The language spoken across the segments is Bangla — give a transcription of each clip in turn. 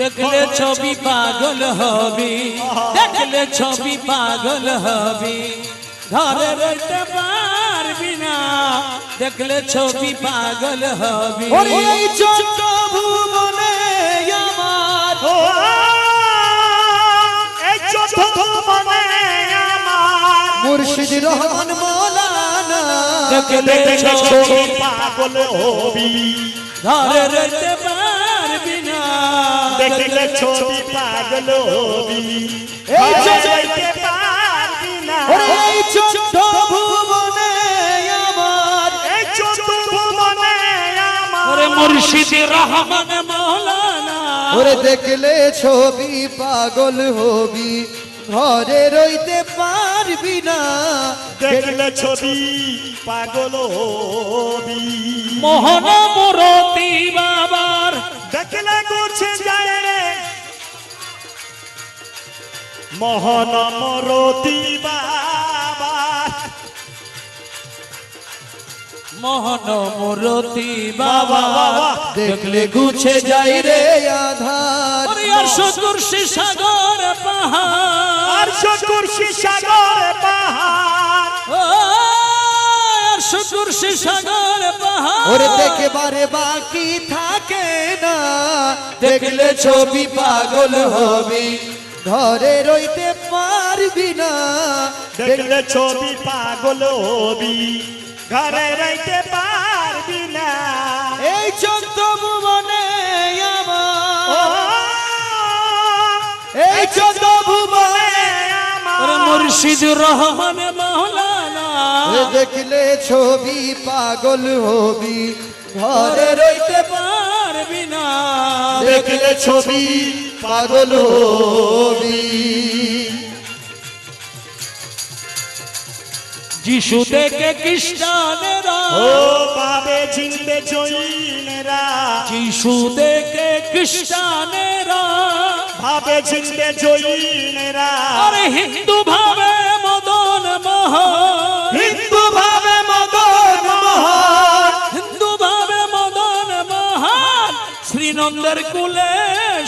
দেখলে ছবি পাগল হবি দেখলে ছবি পাগল হবি। ঘরে রইতে পারবি না দেখলে ছবি পাগল হবি। ওরে এই চন্দ্র ভুবনে আমার। ও এই চতুর্থ আমার। মুর্শিদ রহমান মৌলানা। দেখলে ছবি পাগল হবি। ঘরে রইতে পারবি না দেখলে ছবি পাগল হবি এই ঘরে যে- যাইতে পারবি না। ওরে এই চন্দ্র ভুবনে আমার। এই চতুর্থ মনে আমার। ওরে মুর্শিদ রহমান মৌলানা। ওরে দেখলে ছবি পাগল হবি। ঘরে রইতে পারবি না। দেখলে ছবি পাগল হবি। মোহন মুরতি বাবার দেখলে গুছে যায় রে। মোহন মরতি বাবা। মোহন মুরতি বাবা দেখলে গুছে যাই রে আধার। আর সদৃশী সাগর পাহাড়। চতুর্শি সাগর পাহাড়। সদৃশী সাগর ওরে দেখে বারে বাকি থাকে না। দেখলে ছবি পাগল হবি। ঘরে রইতে পারবি না। দেখলে ছবি পাগল হবি। ঘরে রাইতে পারবি না। এই ভুবনে ও, আমার। এই চন্দ্র ভুবনে ওরে মুর্শিদ রহমান এ দেখলে ছবি পাগল হবি। ঘরে রইতে পারবি না। দেখলে ছবি পাগল হবি। যিশু দেখে খ্রিস্টানেরা। ও পাবে জিনবে জৈনেরা। যিশু দেখে খ্রিস্টানেরা। ভাবে জিনবে জৈনেরা। আরে হিন্দু ভাবে মদন মোহন শ্রীনন্দের কুলে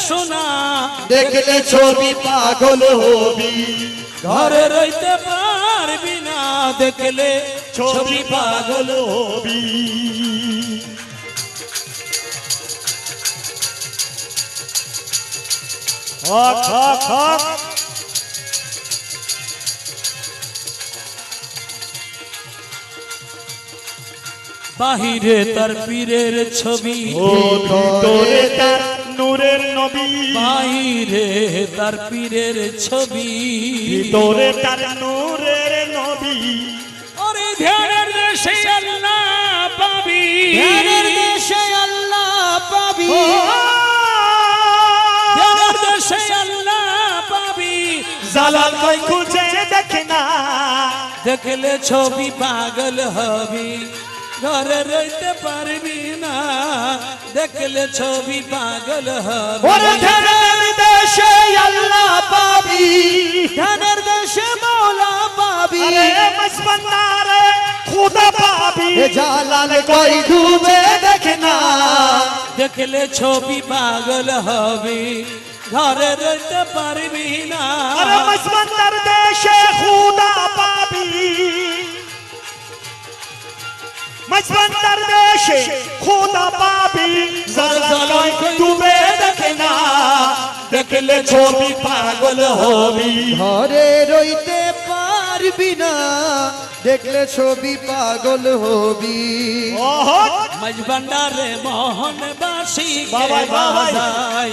সোনা। দেখলে ছবি পাগল হবি। ঘরে রইতে পারবি না দেখলে ছবি পাগল হবি। হক হক হক। বাহিরে তার পীরের ছবি। ভিতরে তার নূরের নবী। বাহিরে তার পীরের ছবি। ভিতরে তার নূরের নবী। ওরে ধ্যানের দেশে আল্লাহ পাবি। ধ্যানের দেশে আল্লাহ পাবি। ধ্যানের দেশে আল্লাহ পাবি। জালাল কই খুঁজে দেখে না। দেখলে ছবি পাগল হবি। ঘরে রইতে পারবি না দেখলে ছবি পাগল হবি ওরে ধ্যানের দেশে আল্লাহ পাবি ধ্যানের দেশে মৌলা পাবি আরে মসবন্দারে খুদা পাবি এ জালাল কই ডুবে দেখে না দেখলে ছবি পাগল হবি ঘরে রইতে পারবি না আরে মসবন্দার দেশে খুদা পাবি মসবন্দার দেশে খুদা জালাল কই ডুবে দেখে না। দেখলে ছবি পাগল হবি। ঘরে রইতে পারবি না। দেখলে ছবি পাগল হবি। মজবন্ডারে মোহন বাসি বাবাই। বাজায়।